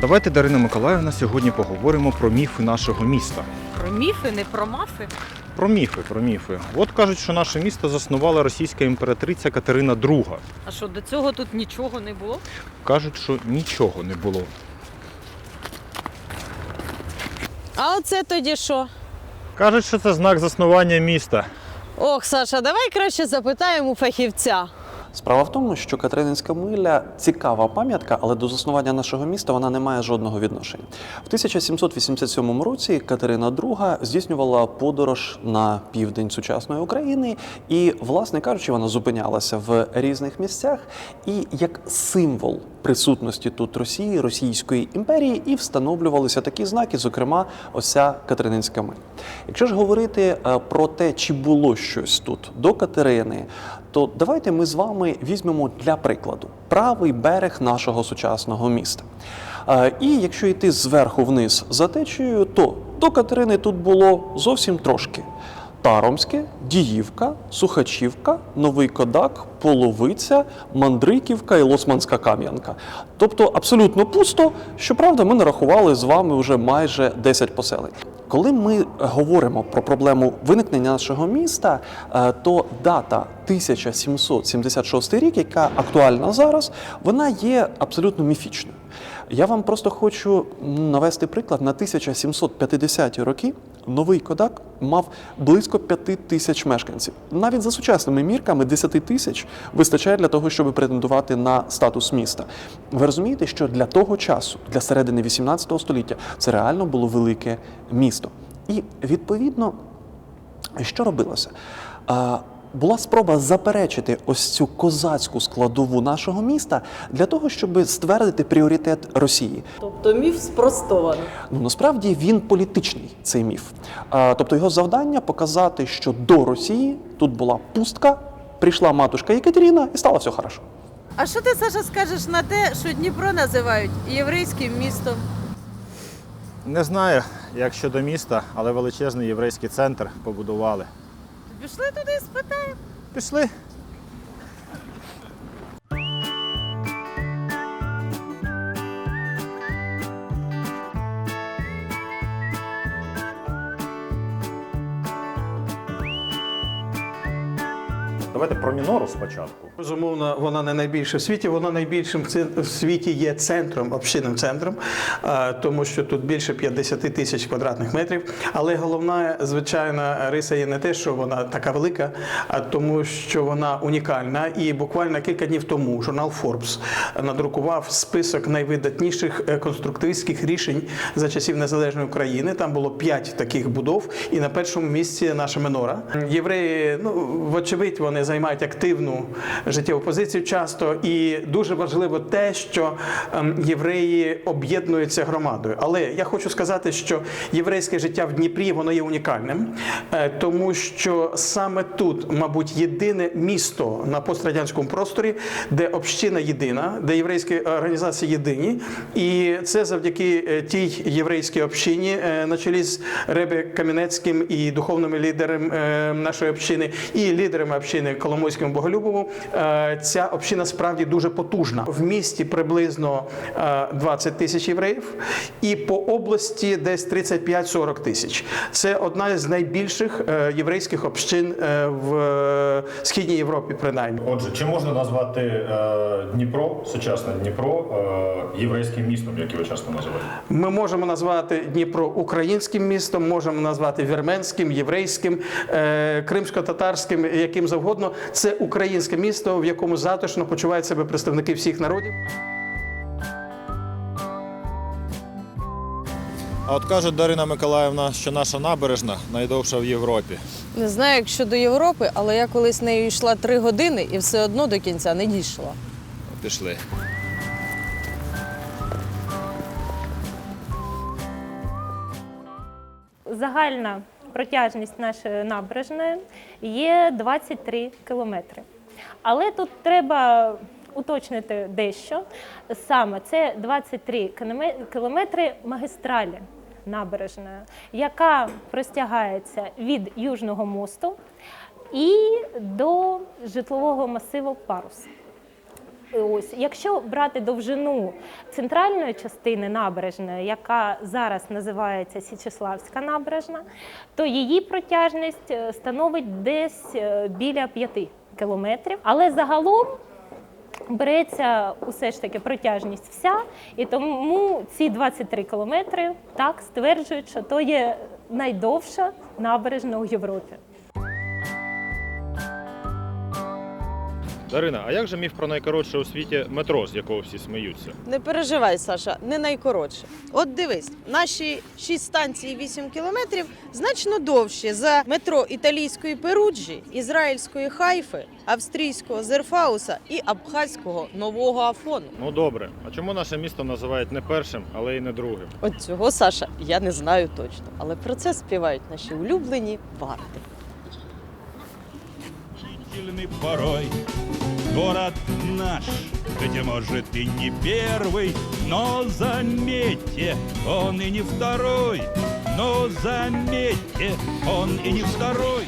Давайте, Дарина Миколаївна, сьогодні поговоримо про міфи нашого міста. Про міфи, не про мафи. Про міфи, про міфи. От кажуть, що наше місто заснувала російська імператриця Катерина II. А що до цього тут нічого не було? Кажуть, що нічого не було. А оце тоді що? Кажуть, що це знак заснування міста. Ох, Саша, давай краще запитаємо у фахівця. Справа в тому, що Катерининська миля цікава пам'ятка, але до заснування нашого міста вона не має жодного відношення. В 1787 році Катерина II здійснювала подорож на південь сучасної України, і, власне кажучи, вона зупинялася в різних місцях і як символ присутності тут Росії, Російської імперії, і встановлювалися такі знаки, зокрема, оця Катерининська миля. Якщо ж говорити е, про те, чи було щось тут до Катерини, то давайте ми з вами візьмемо для прикладу правий берег нашого сучасного міста. Е, І якщо йти зверху вниз за течією, то до Катерини тут було зовсім трошки. Таромське, Діївка, Сухачівка, Новий Кодак, Половиця, Мандриківка і Лосманська Кам'янка. Тобто абсолютно пусто. Щоправда, ми нарахували з вами вже майже 10 поселень. Коли ми говоримо про проблему виникнення нашого міста, е, то дата 1776 рік, яка актуальна зараз, вона є абсолютно міфічною. Я вам просто хочу навести приклад на 1750-ті роки. Новий Кодак мав близько 5 тисяч мешканців. Навіть за сучасними мірками 10 тисяч вистачає для того, щоб претендувати на статус міста. Ви розумієте, що для того часу, для середини 18 століття, це реально було велике місто. І відповідно, що робилося? Була спроба заперечити ось цю козацьку складову нашого міста для того, щоб ствердити пріоритет Росії. Тобто міф спростовано. Ну насправді він політичний цей міф. А, тобто його завдання показати, що до Росії тут була пустка, прийшла матушка Єкатеріна і стало все хорошо. А що ти, Саша, скажеш на те, що Дніпро називають єврейським містом? Не знаю, як щодо міста, але величезний єврейський центр побудували. Пішли туди спитаємо. Пішли. Давайте про мінору спочатку. Безумовно, вона не найбільша в світі. Вона найбільшим в світі є центром, общинним центром, тому що тут більше 50 тисяч квадратних метрів. Але головна звичайна риса є не те, що вона така велика, а тому, що вона унікальна. І буквально кілька днів тому журнал Forbes надрукував список найвидатніших е, конструктивістських рішень за часів незалежної України. Там було п'ять таких будов, і на першому місці наша минора. Євреї, ну вочевидь, вони займають активну життєву позицію часто, і дуже важливо те, що ем, євреї об'єднуються громадою. Але я хочу сказати, що єврейське життя в Дніпрі воно є унікальним, е, тому що саме тут, мабуть, єдине місто на пострадянському просторі, де община єдина, де єврейські організації єдині, і це завдяки е, тій єврейській общині е, на чолі з Ребе Кам'янецьким і духовними лідером е, нашої общини, і лідерами общини Коломойським Боголюбову. Е, Ця община справді дуже потужна. В місті приблизно е, 20 тисяч євреїв, і по області десь 35-40 тисяч. Це одна з найбільших е, єврейських общин е, в е, східній Європі, принаймні. Отже, чи можна назвати е, Дніпро, сучасне Дніпро, е, єврейським містом, як його часто називають? Ми можемо назвати Дніпро українським містом, можемо назвати вірменським, єврейським, е, кримсько-татарським, яким завгодно. Це українське місто, в якому затишно почувають себе представники всіх народів. А от каже Дарина Миколаївна, що наша набережна найдовша в Європі. Не знаю, як щодо Європи, але я колись нею йшла три години і все одно до кінця не дійшла. Пішли. Загальна протяжність нашої набережної є 23 кілометри. Але тут треба уточнити дещо. Саме це 23 кілометри магістралі набережної, яка простягається від Южного мосту і до житлового масиву Парус. Ось, якщо брати довжину центральної частини набережної, яка зараз називається Січеславська набережна, то її протяжність е, становить десь е, біля 5 кілометрів. Але загалом береться усе ж таки протяжність вся, і тому ці 23 кілометри так стверджують, що то є найдовша набережна у Європі. Дарина, а як же міф про найкоротше у світі метро, з якого всі сміються? Не переживай, Саша, не найкоротше. От дивись, наші 6 станцій і 8 кілометрів значно довші за метро італійської Перуджі, ізраїльської Хайфи, австрійського Зерфауса і абхазького нового Афону. Ну добре, а чому наше місто називають не першим, але й не другим? От цього, Саша, я не знаю точно, але про це співають наші улюблені варти. Удивительный порой. Город наш, хотя может и не первый, но заметьте, он и не второй. Но заметьте, он и не второй.